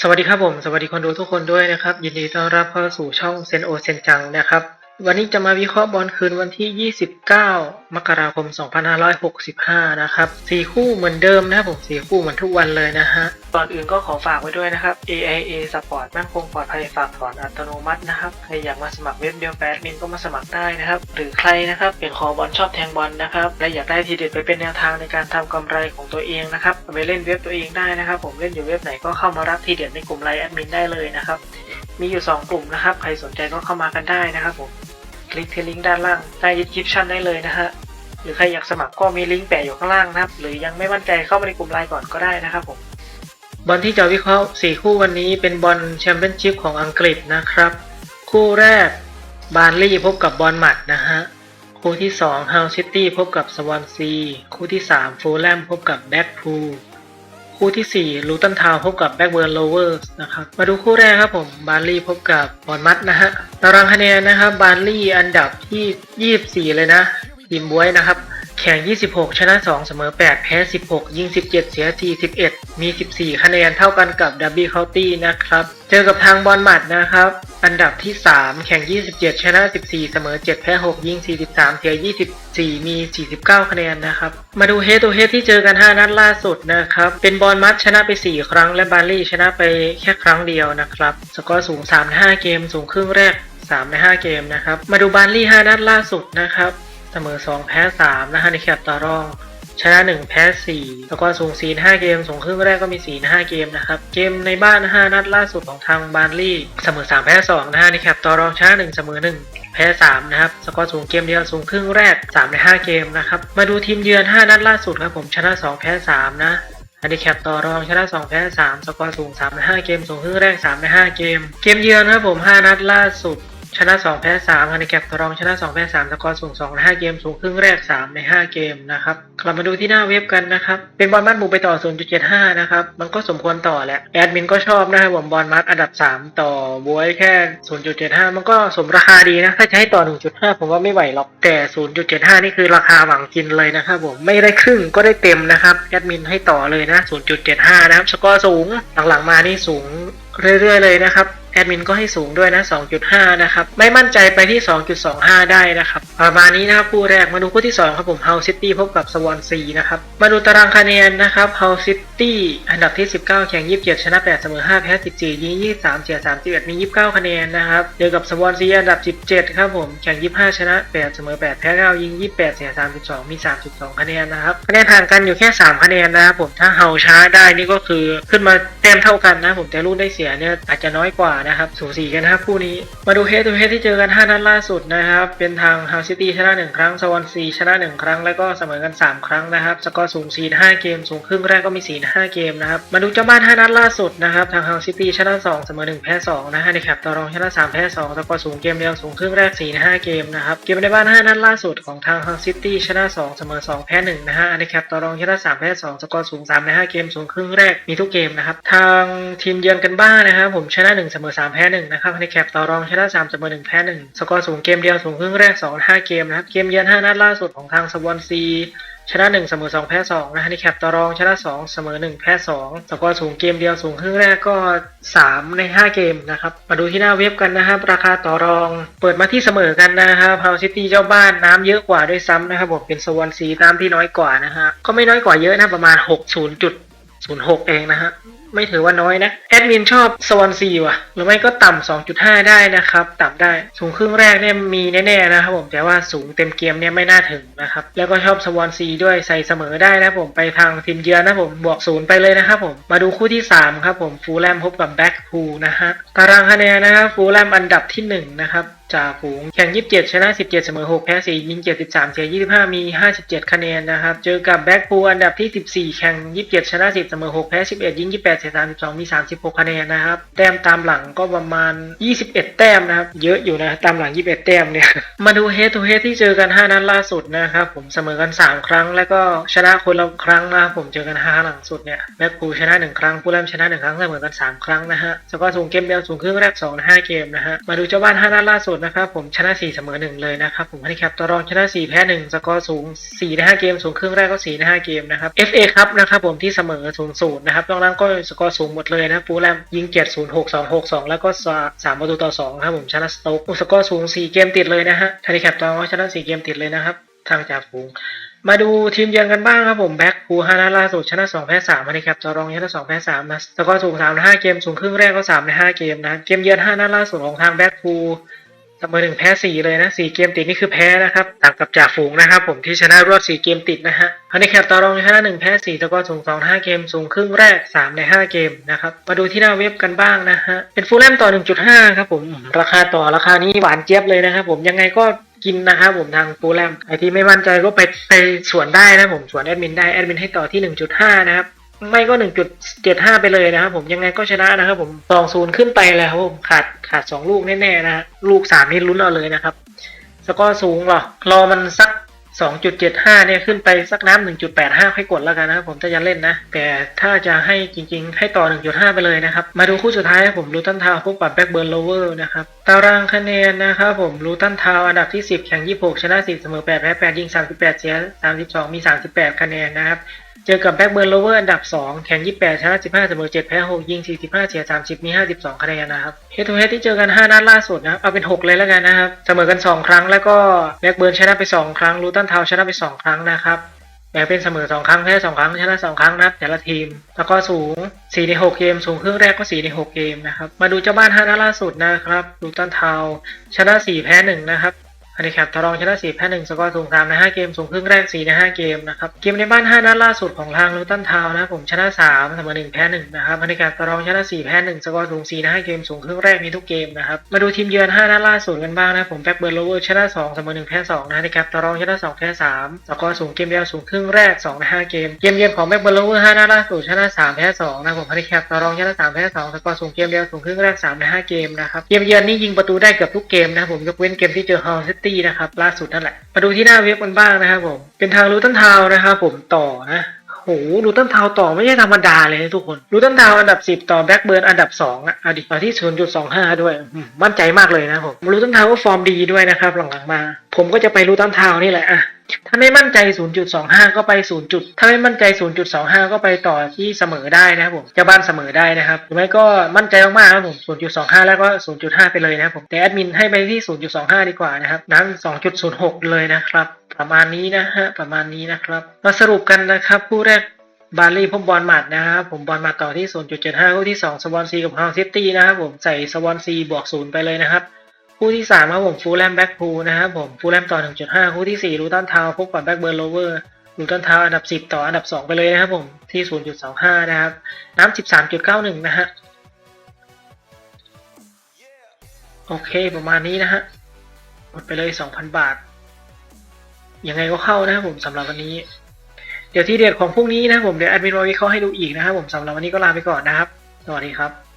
สวัสดีครับผม สวัสดีคนดูทุกคนด้วยนะครับ ยินดีต้อนรับเข้าสู่ช่องเซนโอเซนจังนะครับ วันนี้จะมาวิเคราะห์บอลคืนวันที่ 29 มกราคม 2565 นะครับสี่คู่เหมือนเดิมนะครับผมสี่คู่เหมือนทุกวันเลยนะฮะ ก่อนอื่นก็ขอฝากไว้ด้วยนะครับ AIA Sport มั่นคงปลอดภัยฝากถอนอัตโนมัตินะครับ ใครอยากมาสมัครเว็บเดียวแปดมินก็มาสมัครได้นะครับ หรือใครนะครับเป็นคอบอลชอบแทงบอลนะครับ และอยากได้ทีเด็ดไปเป็นแนวทางในการทำกำไรของตัวเองนะครับเอาไปเล่นเว็บตัวเองได้นะครับ ผมเล่นอยู่เว็บไหนก็เข้ามารับทีเด็ดในกลุ่มไลน์แอดมินได้เลยนะครับ มีอยู่ 2 กลุ่มนะครับ ใครสนใจก็เข้ามากันได้นะครับผม คลิกที่ลิงก์ด้านล่างใต้ดีสคริปชันได้เลยนะฮะหรือใครอยากสมัครก็มีลิงก์แปะอยู่ข้างล่างนะครับ หรือยังไม่มั่นใจเข้ามาในกลุ่มไลน์ก่อนก็ได้นะครับผมบอลที่จะวิเคราะห์ 4 คู่วันนี้เป็นบอลแชมเปี้ยนชิพของอังกฤษนะครับ คู่แรกบาร์ลี่พบกับบอลหมัดนะฮะคู่ที่2 Hull City พบกับสวอนซี คู่ที่3ฟูลแลมพบกับแบ็กพูล คู่ที่ 4 ลูตันทาวพบกับแบ็กเบิร์นโลเวอร์สนะครับ มาดูคู่แรกครับผม บาร์ลี่พบกับบอลมัดนะฮะ ตารางคะแนนนะครับ บาร์ลี่อันดับที่ 24 เลยนะทีมบวยนะครับ แข่ง 26 ชนะ 2 เสมอ 8 แพ้ 16 ยิง 17 เสีย 41 มี 14 คะแนนเท่ากันกับดับบี้เคาน์ตี้นะครับ เจอกับทางบอลหมัดนะครับ อันดับที่ 3 แข่ง 27 ชนะ 14 เสมอ 7 แพ้ 6 ยิง 43 เสีย 24 มี 49 คะแนนนะครับ มาดูเฮ d ตัวเฮ d ที่เจอกัน 5 นัดล่าสุดนะครับ เป็นบอลมัดชนะไป 4 ครั้ง และบาร์ลี่ชนะไปแค่ครั้งเดียวนะครับ สกอร์สูง 3-5 เกม สูงครึ่งแรก 3 ใน 5 เกมนะครับ มาดูบาร์ลี่ 5 นัดล่าสุดนะครับ เสมอ 2 แพ้ 3 นะฮะในแคปต่อรอง ชนะ 1 แพ้ 4 แล้วก็สูง4 5เกมสูงครึ่งแรกก็มี4 5เกมนะครับ เกมในบ้าน 5 นัดล่าสุดของทางบาร์ลี่เสมอ 3 แพ้ 2 นะฮะในแคปต่อรองชนะ 1 เสมอ 1แพ้ 3 นะครับ สกอร์สูงเกมเดียวสูงครึ่งแรก 3 ใน 5 เกมนะครับ มาดูทีมเยือน 5 นัดล่าสุดครับผมชนะ 2 แพ้ 3 นะอันนี้แคปต่อรองชนะ 2 แพ้ 3 สกอร์สูง3ใน5เกม สูงครึ่งแรก 3 ใน 5 เกม เกมเยือนครับผม 5 นัดล่าสุด ชนะ2แพ้3ฮันแคปตรองชนะ2แพ้3สกอร์สูง2ใน5เกมสูงครึ่งแรก3ใน5เกมนะครับกลับมาดูที่หน้าเว็บกันนะครับเป็นบอลมัดหมู่ไปต่อ 0.75 นะครับ มันก็สมควรต่อแหละแอดมินก็ชอบนะครับผมบอลมัดอันดับ 3 ต่อบวยแค่ 0.75 มันก็สมราคาดีนะ ถ้าจะให้ต่อ 1.5 ผมว่าไม่ไหวหรอกแต่ 0.75 นี่คือราคาหวังกินเลยนะครับผมไม่ได้ครึ่งก็ได้เต็มนะครับแอดมินให้ต่อเลยนะ 0.75 นะครับสกอร์สูงหลังๆมานี่สูงเรื่อยๆเลยนะครับ ดมินก็ให้สูงด้วยนะ 2.5 นะครับ ไม่มั่นใจไปที่ 2.25 ได้นะครับ ประมาณนี้นะครับคู่แรกมาดูคู่ที่ 2 ครับผม Hull City พบกับ Swansea นะครับ มาดูตารางคะแนนนะครับ Hull City อันดับที่ 19 แข่ง 27 ชนะ 8 เสมอ 5 แพ้ 14 ยิง 23 เสีย 31 มี 29 คะแนนนะครับ เจอกับ Swansea อันดับ 17 ครับผม แข่ง 25 ชนะ 8 เสมอ 8 แพ้ 9 ยิง 28 เสีย 32 มี 32 คะแนนนะครับ คะแนนห่างกันอยู่แค่ 3 คะแนนนะครับผม ถ้า Hull ช้าได้นี่ก็คือขึ้นมาแต้มเท่ากันนะผม แต่ลูกได้เสียเนี่ยอาจจะน้อยกว่านะครับสูสีกันนะครับคู่นี้ มาดูเฮด o ูเฮดที่เจอกัน 5 นัดล่าสุดนะครับ เป็นทาง Hull City ชนะ 1 ครั้ง Swansea ชนะ 1 ครั้ง แล้วก็เสมอกัน 3 ครั้งนะครับ สกอร์สูง4-5เกม สูงครึ่งแรกก็มี4-5เกมนะครับ มาดูเจ้าบ้าน 5 นัดล่าสุดนะครับ ทาง Hull City ชนะ 2 เสมอ 1 แพ้ 2 นะฮะในแคปต่อรองชนะ 3 แพ้ 2 สกอร์สูงเกมเดียวสูงครึ่งแรก4-5เกมนะครับ เกมในบ้าน 5 นัดล่าสุดของทาง Hull City ชนะ 2 เสมอ 2 แพ้ 1 นะฮะในแคปต่อรองชนะ 3 แพ้ 2 สกอร์สูง3ใน5เกม สูงครึ่งแรกมีทุกเกมนะครับ ทางทีมเยือนกันบ้านนะครับผมชนะ 1 เสมอ3แพ้1นะครับในแคปต่อรองชนะ3เสมอ1แพ้1สกอร์สูงเกมเดียวสูงครึ่งแรก2 5เกมนะครับเกมเยือน5นัดล่าสุดของทางสวอนซีชนะ1เสมอ2แพ้2นะฮะในแคปต่อรองชนะ2เสมอ1แพ้2สกอร์สูงเกมเดียวสูงครึ่งแรกก็ 3 ใน 5 เกมนะครับ มาดูที่หน้าเว็บกันนะครับราคาต่อรองเปิดมาที่เสมอกันนะครับพาวซิตี้เจ้าบ้านน้ำเยอะกว่าด้วยซ้ำนะครับผมเป็นสวอนซีน้ำที่น้อยกว่านะฮะก็ไม่น้อยกว่าเยอะนะประมาณ 60.06 เองนะฮะ ไม่ถือว่าน้อยนะ แอดมินชอบสวอนซีว่ะ หรือไม่ก็ต่ำ 2.5 ได้นะครับ ต่ำได้ สูงครึ่งแรกเนี่ยมีแน่ๆนะครับผม แต่ว่าสูงเต็มเกมเนี่ยไม่น่าถึงนะครับ แล้วก็ชอบสวอนซีด้วยใส่เสมอได้นะผม ไปทางทีมเยือนนะผม บวกศูนย์ไปเลยนะครับผม มาดูคู่ที่ 3 ครับผม ฟูลแลมพบกับแบ็กพูลนะฮะ ตารางคะแนนนะครับ ฟูลแลมอันดับที่ 1 นะครับ จ่าฝูงแข่ง 27 ชนะ 17 เสมอ 6 แพ้ 4 ยิง 73 เสีย 25 มี 57 คะแนนนะครับ เจอกับแบ็กพูอันดับที่ 14 แข่ง 27 ชนะ 10 เสมอ 6 แพ้ 11 ยิง 28 เสีย 32 มี 36 คะแนนนะครับ แต้มตามหลังก็ประมาณ 21 แต้มนะครับ เยอะอยู่นะ ตามหลัง 21 แต้มเนี่ย มาดูเฮดทูเฮดที่เจอกัน 5 นัดล่าสุดนะครับ ผมเสมอกัน 3 ครั้ง แล้วก็ชนะคนละครั้งนะครับ ผมเจอกัน 5 หลังสุดเนี่ยแบ็กพูชนะ 1 ครั้งผู้เล่นชนะ 1 ครั้งเสมอกัน 3 ครั้งนะฮะสกอร์สูงเกมเดียวสูงครึ่งแรก2 5 เกมนะฮะ มาดูเจ้าบ้าน 5 นัดล่าสุดดนะครับผมชนะ 4 เสมอ 1 เลยนะครับผมฮันนี่ครับตัวรองชนะ 4 แพ้ 1 สกอร์สูง 4 ใน 5 เกม สูงครึ่งแรกก็ 4 ใน 5 เกมนะครับ FA ครับนะครับผมที่เสมอ0 0นะครับนอกนั้นก็สกอร์สูงหมดเลยนะฟูแลมยิง 7 0 6 2 6 2 แล้วก็ 3 ประตูต่อ2ครับผมชนะสโต๊กสกอร์สูง 4 เกมติดเลยนะฮะฮันนี่ครับตัวรองชนะ 4 เกมติดเลยนะครับทางจ่าฝูงมาดูทีมเยือนกันบ้างครับผมแบ็คพูฮานาล่าสุดชนะ2แพ้3มาเลยครับจอรองชนะ2แพ้3นะสกอร์สูง3ใน5เกมสูงครึ่งแรกก็3ใน5เกมนะเกมเยือน5นัดล่าสุดของทางแบ็คพู เสมอ1แพ้4เลยนะ4เกมติดนี่คือแพ้นะครับ ต่างกับจ่าฝูงนะครับ ผมที่ชนะรวด4เกมติดนะฮะฮันนี่ครับจอรองชนะ1แพ้สี่สกอร์สูง2 5เกมสูงครึ่งแรก3ใน5เกมนะครับ มาดูที่หน้าเว็บกันบ้างนะฮะ เป็นฟูลแลมต่อ1.5ครับผม ราคาต่อราคานี้หวานเจี๊ยบเลยนะครับผมยังไงก็กินนะครับผมทางฟูลแลมไอที่ไม่มั่นใจก็ไปไปสวนได้นะผมสวนแอดมินได้แอดมินให้ต่อที่1.5นะครับ ไม่ก็1.75ไปเลยนะครับผมยังไงก็ชนะนะครับผม2 0ขึ้นไปแล้วครับผมขาดขาด2ลูกแน่ๆนะฮะลูก3นี่ลุ้นเอาเลยนะครับสกอร์สูงหรอรอมันสัก2.75เนี่ยขึ้นไปสักน้ำ1.85ค่อยกดแล้วกันนะครับผมถ้าจะเล่นนะ แต่ถ้าจะให้จริงๆ ให้ต่อ1.5ไปเลยนะครับ มาดูคู่สุดท้ายครับผมลูตันทาวพบกับแบ็กเบิร์นโลเวอร์นะครับตารางคะแนนนะครับผมลูตันทาวอันดับที่10แข่ง26ชนะ10เสมอ8แพ้8ยิง38เสีย32มี38คะแนนนะครับ เจอกับแบ็กเบิร์นโลเวอร์อันดับ 2 แข่ง 28 ชนะ 15เสมอ7 แพ้ 6 ยิง 45 เสีย 30 มี 52 คะแนนนะครับเฮดทูเฮดที่เจอกัน 5 นัดล่าสุดนะเอาเป็น 6 เลยแล้วกันนะครับ เสมอกัน 2 ครั้ง แล้วก็แบ็กเบิร์นชนะไป 2 ครั้ง ลูตันทาวชนะไป 2 ครั้งนะครับแบ่งเป็นเสมอ 2 ครั้ง แพ้ 2 ครั้ง ชนะ 2 ครั้งนะครับแต่ละทีม แล้วก็สูง 4 ใน 6 เกม สูงครึ่งแรกก็ 4 ใน 6 เกมนะครับ มาดูเจ้าบ้าน5นัดล่าสุดนะครับ ลูตันทาวชนะ 4 แพ้ 1 นะครับ อันนี้ครับตารองชนะ4แพ้1สกอร์สูง3ใน 5 เกม สูงครึ่งแรก 4 ใน 5 เกมนะครับ เกมในบ้าน 5 นัดล่าสุดของทางลูตันทาวนะผมชนะ3เสมอ1แพ้1นะครับอันนี้ครับตารองชนะ4แพ้1สกอร์สูง4ใน 5 เกม สูงครึ่งแรกมีทุกเกมนะครับ มาดูทีมเยือน 5 นัดล่าสุดกันบ้างนะผมแบ็กเบิร์นโลเวอร์ชนะ2เสมอ1แพ้2นะนะครับตารองชนะ2แพ้3สกอร์สูงเกมเดียวสูงครึ่งแรก2ใน5เกม เกมเยือนของแบ็กเบิร์นโลเวอร์5นัดล่าสุดชนะ3แพ้2นะผมอันนี้ครับตารองชนะ3แพ้2สกอร์สูงเกมเดียวสูงครึ่งแรก3ใน5เกมนะครับเกมเยือนนี่ยิงประตูได้เกือบทุกเกมนะผมยกเว้นเกมที่เจอฮอลซิตนะครับล่าสุดนั่นแหละ มาดูที่หน้าเว็บกันบ้างนะครับผม เป็นทางรูตันทาวนะครับผมต่อนะโหรูตันทาวต่อไม่ใช่ธรรมดาเลยนะทุกคนรูตันทาวอันดับ 10 ต่อแบ็กเบิร์นอันดับ 2อะอดิเอาที่ 0.25 ด้วยมมั่นใจมากเลยนะผมรูตันทาวก็ฟอร์มดีด้วยนะครับหลังๆมา ผมก็จะไปรูตันทาวนี่แหละอะ ถ้าไม่มั่นใจ 0.25 ก็ไป 0. จุด ถ้าไม่มั่นใจ 0.25 ก็ไปต่อที่เสมอได้นะครับผมจ้าบ้านเสมอได้นะครับหรือไม่ก็มั่นใจมากๆครับผม 0.25 แล้วก็ 0.5 ไปเลยนะครับผม แต่แอดมินให้ไปที่ 0.25 ดีกว่านะครับนั้น 2.06 เลยนะครับ ประมาณนี้นะฮะ ประมาณนี้นะครับ มาสรุปกันนะครับคู่แรกบาร์ลีพบบอลหมัดนะครับผมบอลมัดต่อที่ 0.75 คู่ที่ 2 สวอนซีกับฮาวซิตี้นะครับผมใส่สวอนซีบวก 0 ไปเลยนะครับ คู่ที่3ครับผมฟูลแลมแบ็กพูนะครับผมฟูลแลมต่อ 1.5 คู่ที่4รูตันทาวพบกับแบ็กเบิร์นโลเวอร์รูตันทาวอันดับ 10 ต่ออันดับ 2 ไปเลยนะครับผมที่ 0.25 นะครับ น้ำ 13.91 นะฮะโอเคประมาณนี้นะฮะหมดไปเลย 2,000 บาท ยังไงก็เข้านะครับผมสำหรับวันนี้ เดี๋ยวที่เด็ดของพรุ่งนี้นะครับผมเดี๋ยวแอดมินวอวิเคราะห์ให้ดูอีกนะครับผมสำหรับวันนี้ก็ลาไปก่อนนะครับ สวัสดีครับ